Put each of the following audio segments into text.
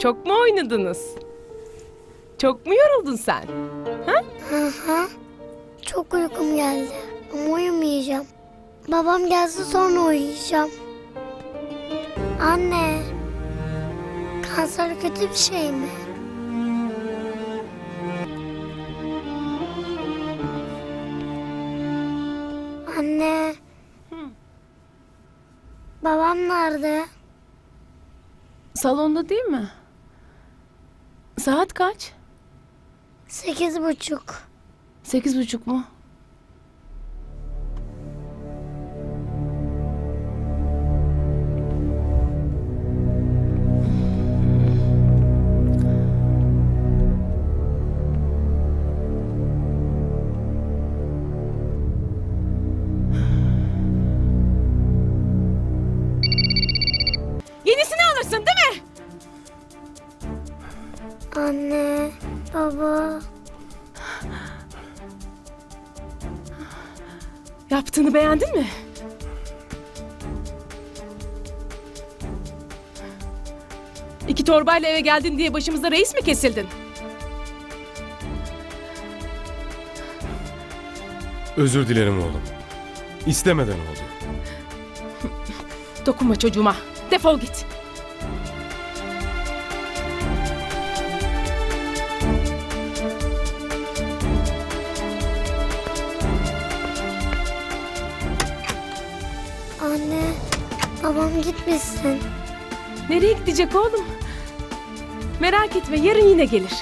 Çok mu oynadınız? Çok mu yoruldun sen? Hı hı. Çok uykum geldi. Ama uyumayacağım. Babam gelse sonra uyuyacağım. Anne. Kanser kötü bir şey mi? Anne. Babam nerede? Salonda değil mi? Saat kaç? Sekiz buçuk. Sekiz buçuk mu? Yenisini alırsın değil mi? Anne. Baba. Yaptığını beğendin mi? İki torbayla eve geldin diye başımıza reis mi kesildin? Özür dilerim oğlum. İstemeden oldu. Dokunma çocuğuma. Defol git. Babam gitmesin. Nereye gidecek oğlum? Merak etme yarın yine gelir.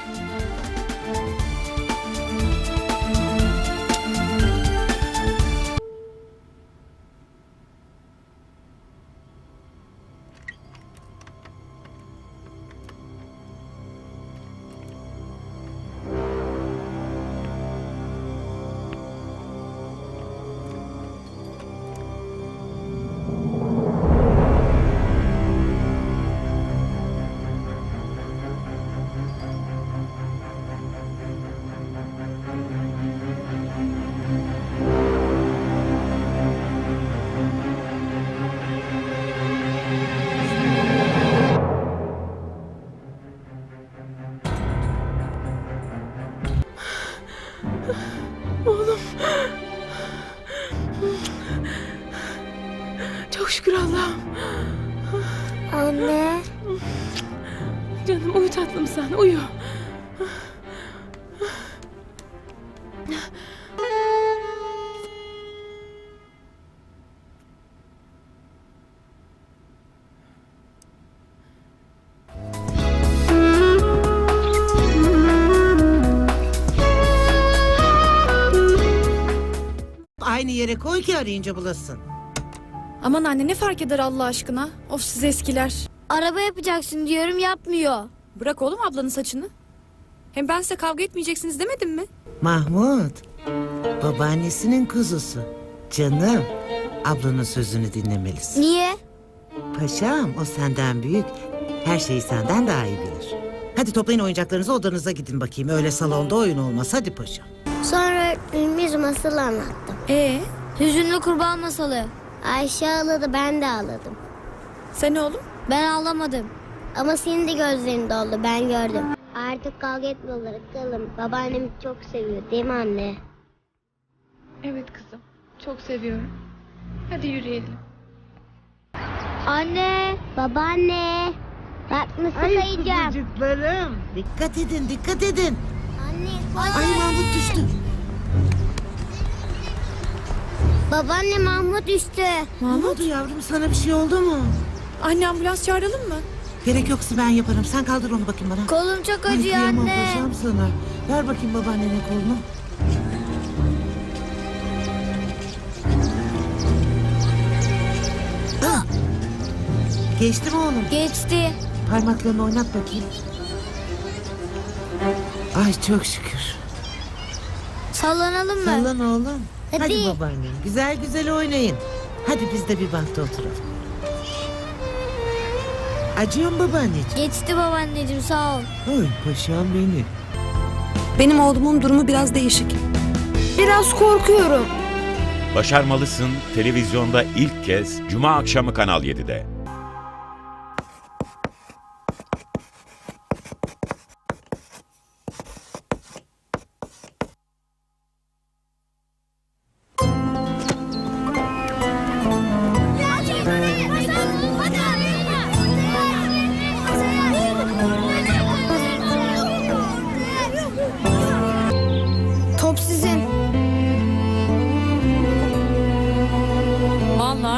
Şükür Allah'ım. Anne. Canım uyu tatlım sen uyu. Aynı yere koy ki arayınca bulasın. Aman anne ne fark eder Allah aşkına? Of siz eskiler. Araba yapacaksın diyorum yapmıyor. Bırak oğlum ablanın saçını. Hem ben size kavga etmeyeceksiniz demedim mi? Mahmut, babaannesinin kuzusu. Canım, ablanın sözünü dinlemelisin. Niye? Paşam, o senden büyük. Her şeyi senden daha iyi bilir. Hadi toplayın oyuncaklarınızı odanıza gidin bakayım. Öyle salonda oyun olmaz. Hadi paşam. Sonra öğretmenimiz masal anlattı. Ee, Hüzünlü kurban masalı. Ayşe ağladı ben de ağladım. sen oğlum? Ben ağlamadım. Ama senin de gözlerin doldu ben gördüm. Artık kavga etmiyorlar akıllım. Babaannemi çok seviyor değil mi anne? Evet kızım. Çok seviyorum. Hadi yürüyelim. Anne, babaanne. Bak nasıl kayacağım. Çocuklarım. Dikkat edin, dikkat edin. Anne, Ay Mahmut düştü. Babaanne Mahmut düştü. Ne oldu yavrum? Sana bir şey oldu mu? Anne ambulans çağıralım mı? Gerek yoksa ben yaparım. Sen kaldır onu bakayım bana. Kolum çok Ay, acıyor kıyamam anne. paşam sana. Ver bakayım babaannene kolunu. Ah! Geçti mi oğlum? Geçti. Parmaklarını oynat bakayım. Ay çok şükür. Sallanalım mı? Sallan oğlum. Hadi, Hadi. babaannem. Güzel güzel oynayın. Hadi biz de bir bankta oturalım. Acıyor mu babaanneciğim? Geçti babaanneciğim sağ ol. Ay paşam benim. Benim oğlumun durumu biraz değişik. Biraz korkuyorum. Başarmalısın televizyonda ilk kez Cuma akşamı Kanal 7'de.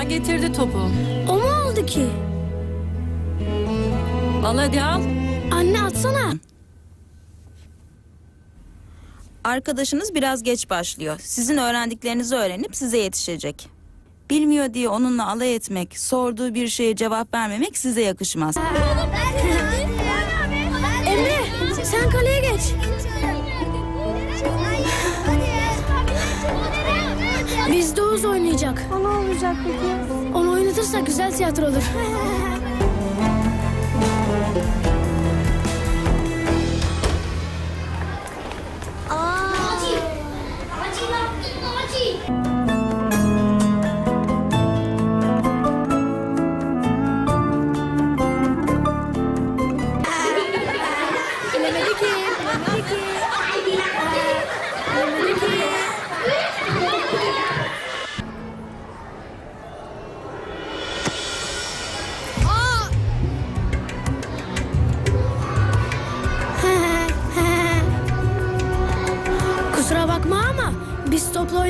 Vallahi getirdi topu. O mu oldu ki? Al hadi al. Anne atsana. Arkadaşınız biraz geç başlıyor. Sizin öğrendiklerinizi öğrenip size yetişecek. Bilmiyor diye onunla alay etmek, sorduğu bir şeye cevap vermemek size yakışmaz. Emre sen kaleye geç. Bizde Oğuz oynayacak. O ne olacak peki? Onu oynatırsak güzel tiyatro olur. Bilemedi ki,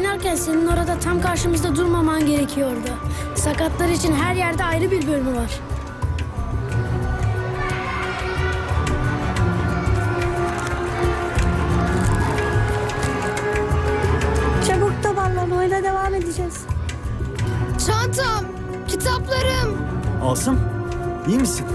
oynarken senin orada tam karşımızda durmaman gerekiyordu. Sakatlar için her yerde ayrı bir bölümü var. Çabuk toparlan oyuna devam edeceğiz. Çantam, kitaplarım. Asım, iyi misin?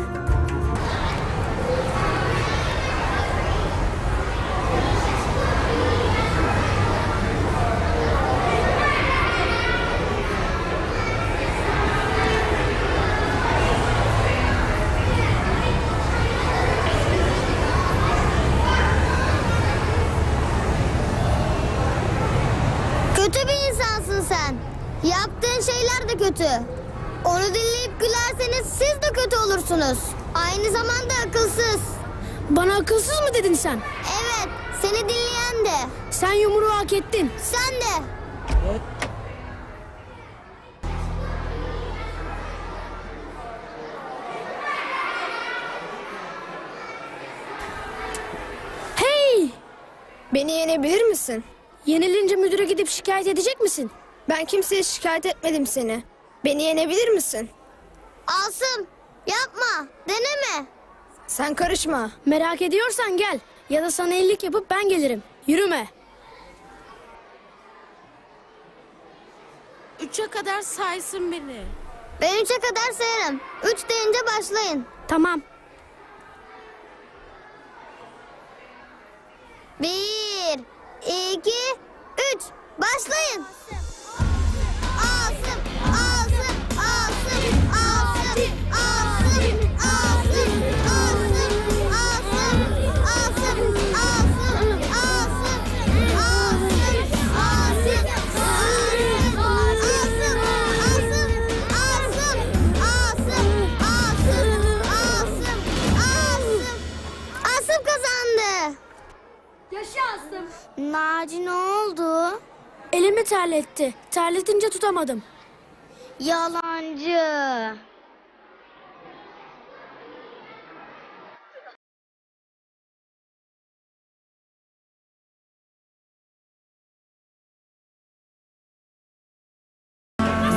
Kötü bir insansın sen. Yaptığın şeyler de kötü. Onu dinleyip gülerseniz siz de kötü olursunuz. Aynı zamanda akılsız. Bana akılsız mı dedin sen? Evet, seni dinleyen de. Sen yumruğu hak ettin. Sen de. Hey! Beni yenebilir misin? Yenilince müdüre gidip şikayet edecek misin? Ben kimseye şikayet etmedim seni. Beni yenebilir misin? Asım, yapma, deneme. Sen karışma. Merak ediyorsan gel. Ya da sana ellik yapıp ben gelirim. Yürüme. Üçe kadar saysın beni. Ben üçe kadar sayarım. Üç deyince başlayın. Tamam. Bir, iki, üç. Başlayın. Elimi terletti. Terletince tutamadım. Yalancı.